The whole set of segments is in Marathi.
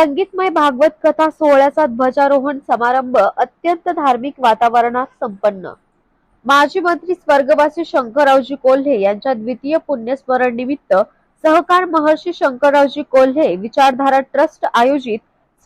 संगीतमय भागवत कथा सोहळ्याचा ध्वजारोहण समारंभ अत्यंत धार्मिक वातावरणात संपन्न. माजी मंत्री स्वर्गवासी शंकररावजी कोल्हे यांच्या द्वितीय पुण्यस्मरण निमित्त सहकार महर्षी शंकररावजी कोल्हे विचारधारा ट्रस्ट आयोजित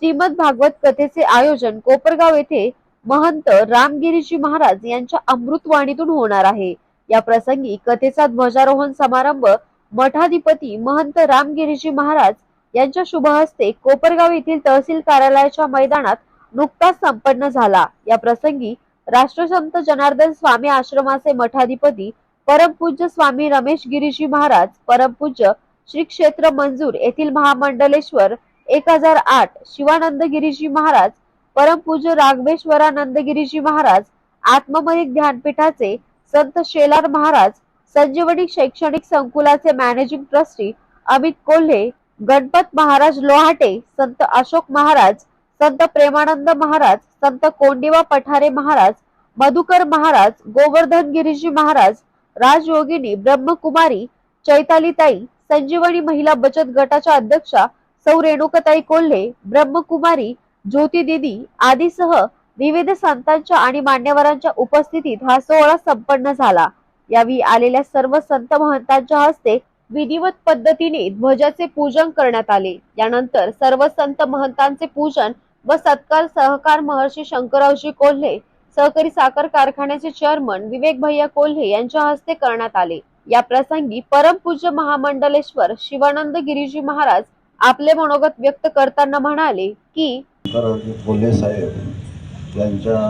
श्रीमद भागवत कथेचे आयोजन कोपरगाव येथे महंत रामगिरीजी महाराज यांच्या अमृतवाणीतून होणार आहे. या प्रसंगी कथेचा ध्वजारोहण समारंभ मठाधिपती महंत रामगिरीजी महाराज यांच्या शुभ हस्ते कोपरगाव येथील तहसील कार्यालयाच्या मैदानात नुकताच संपन्न झाला. या प्रसंगी राष्ट्रसंत जनार्दन स्वामी आश्रमाचे मठाधिपती परमपूज्य स्वामी रमेश गिरीजी महाराज परमपूज्य श्री क्षेत्र मंजूर येथील महामंडलेश्वर एक हजार आठ शिवानंद गिरीजी महाराज परमपूज्य राघवेश्वरानंद गिरीजी महाराज आत्ममयिक ध्यानपीठाचे संत शेलार महाराज संजीवनी शैक्षणिक संकुलाचे मॅनेजिंग ट्रस्टी अमित कोल्हे गणपत महाराज लोहाटे संत अशोक महाराज संत प्रेमानंद महाराज संत कोंडिवा पठारे महाराज मधुकर महाराज गोवर्धन गिरीजी महाराज राजयोगिनी ब्रह्मकुमारी चैतालीताई संजीवनी महिला बचत गटाच्या अध्यक्षा सौ रेणुकाताई कोल्हे ब्रह्मकुमारी ज्योती दिदी आदीसह विविध संतांच्या आणि मान्यवरांच्या उपस्थितीत हा सोहळा संपन्न झाला. यावेळी आलेल्या सर्व संत महंतांच्या हस्ते विधिवत पद्धतीने ध्वजाचे पूजन करण्यात आले. यानंतर सर्व संत महंतांचे पूजन व सत्कार सहकार महर्षी शंकररावजी कोल्हे सहकारी साखर कारखान्याचे चेअरमन विवेक भैया कोल्हे यांच्या हस्ते करण्यात आले. या प्रसंगी परमपूज्य महामंडलेश्वर शिवानंद गिरीजी महाराज आपले मनोगत व्यक्त करताना म्हणाले की कोल्हे साहेब यांच्या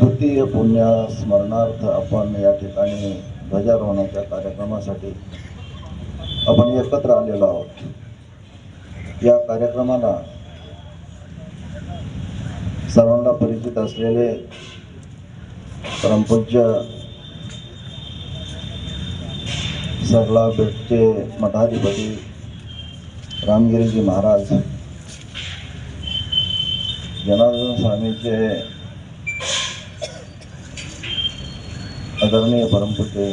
द्वितीय पुण्य स्मरणार्थ आपण या ठिकाणी ध्वजारोहणाच्या कार्यक्रमासाठी आपण एकत्र आलेलो आहोत. या कार्यक्रमाला सर्वांना परिचित असलेले परमपूज्य सरला बेटचे मठाधिपती रामगिरीजी महाराज जनार्दन स्वामीचे आदरणीय परमपूज्य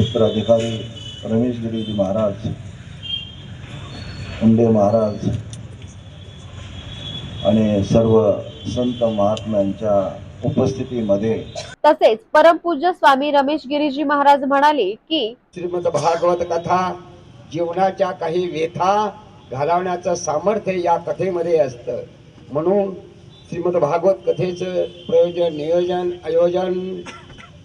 उत्तराधिकारी रमेश गिरीजी महाराज उंडे महाराज आणि सर्व संत महात्म्यांच्या उपस्थितीमध्ये तसेच परमपूज्य स्वामी रमेश गिरीजी महाराज म्हणाले की श्रीमद भागवत कथा जीवनाच्या काही व्यथा घालवण्याचं सामर्थ्य या कथेमध्ये असतं. म्हणून श्रीमद भागवत कथेचं प्रयोजन नियोजन आयोजन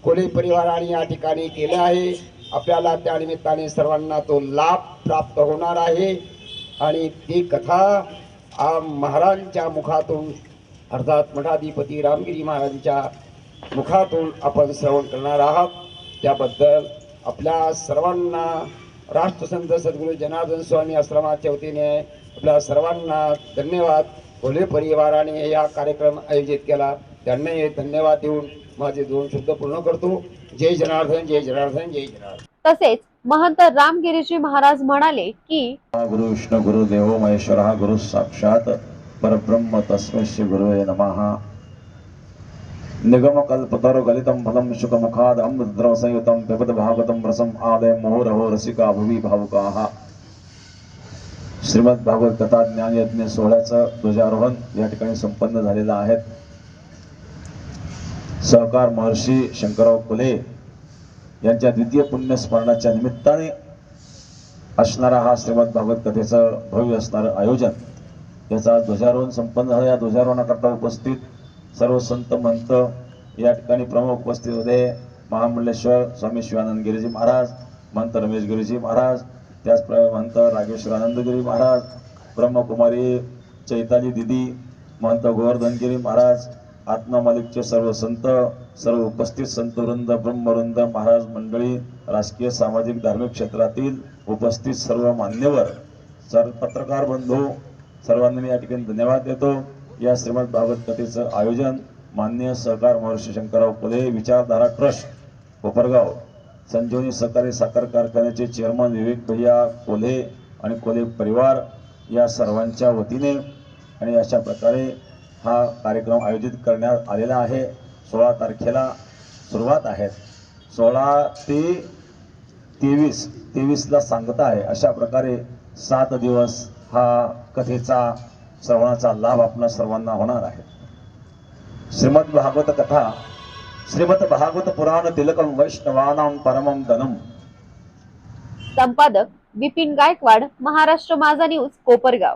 कोळी परिवाराने या ठिकाणी केलं आहे? आपल्याला त्या निमित्ताने सर्वांना तो लाभ प्राप्त होणार आहे. आणि ती कथा महाराजांच्या मुखातून अर्थात मठाधिपती रामगिरी महाराजांच्या मुखातून आपण श्रवण करणार आहात. त्याबद्दल आपल्या सर्वांना राष्ट्रसंत सद्गुरू जनार्दन स्वामी आश्रमाच्या वतीने आपल्या सर्वांना धन्यवाद. कोल्हे परिवाराने या कार्यक्रम आयोजित केला? त्यांनाही धन्यवाद देऊन माझे दोन शब्द पूर्ण करतो. जय जनार्दन जय जनार्दन जय जनार्दन. तसेच महंत रामगिरीजी महाराज म्हणाले की गुरु विष्णु गुरु देवो महेश्वर गुरु साक्षात परब्रह्म तस्मै श्री गुरुवे नमः. निगम कल्पतरु गलितं फलं शुकमुखाद अमृतद्रव संयुतं पिबत भागवतं रसम् आदय मुहुरहो रसिका भुवि भावुकाः. श्रीमद भागवत कथा ज्ञान यज्ञ सोहळ्याचं ध्वजारोहण या ठिकाणी संपन्न झालेलं आहे. सहकार महर्षी शंकरराव फुले यांच्या द्वितीय पुण्यस्मरणाच्या निमित्ताने असणारा हा श्रीमद भागवत कथेचं भव्य असणारं आयोजन. याचा ध्वजारोहण संपन्न झालं. या ध्वजारोहणाकरता उपस्थित सर्व संत मंत या ठिकाणी प्रमुख उपस्थित होते. महामंडलेश्वर स्वामी शिवानंद गिरीजी महाराज महंत रमेश गिरीजी महाराज त्याचप्रमाणे महंत रागेश्वरानंद गिरी महाराज ब्रह्मकुमारी चैताली दिदी महंत गोवर्धनगिरी महाराज आत्मा मालिकचे सर्व संत सर्व उपस्थित संतवृंद ब्रह्मवृंद महाराज मंडळी राजकीय सामाजिक धार्मिक क्षेत्रातील उपस्थित सर्व मान्यवर सर्व पत्रकार बंधू सर्वांना मी या ठिकाणी धन्यवाद देतो. या श्रीमद भागवत कथेचं आयोजन मान्य सहकार महर्षी शंकरराव फुले विचारधारा ट्रस्ट कोपरगाव संजीवनी सहकारी साखर कारखान्याचे चेअरमन विवेक भैया कोल्हे आणि कोल्हे परिवार या सर्वांच्या वतीने आणि अशा प्रकारे हा कार्यक्रम आयोजित करण्यात आलेला आहे. सोळा तारखेला सुरुवात आहे. सोळा ते तेवीस तेवीसला सांगता आहे. अशा प्रकारे सात दिवस हा कथेचा श्रवणाचा लाभ आपणा सर्वांना होणार आहे. श्रीमद भागवत कथा श्रीमद भागवत पुराण तिलकम वैष्णवानाम परमम धनम. संपादक विपिन गायकवाड महाराष्ट्र माझा न्यूज कोपरगाव.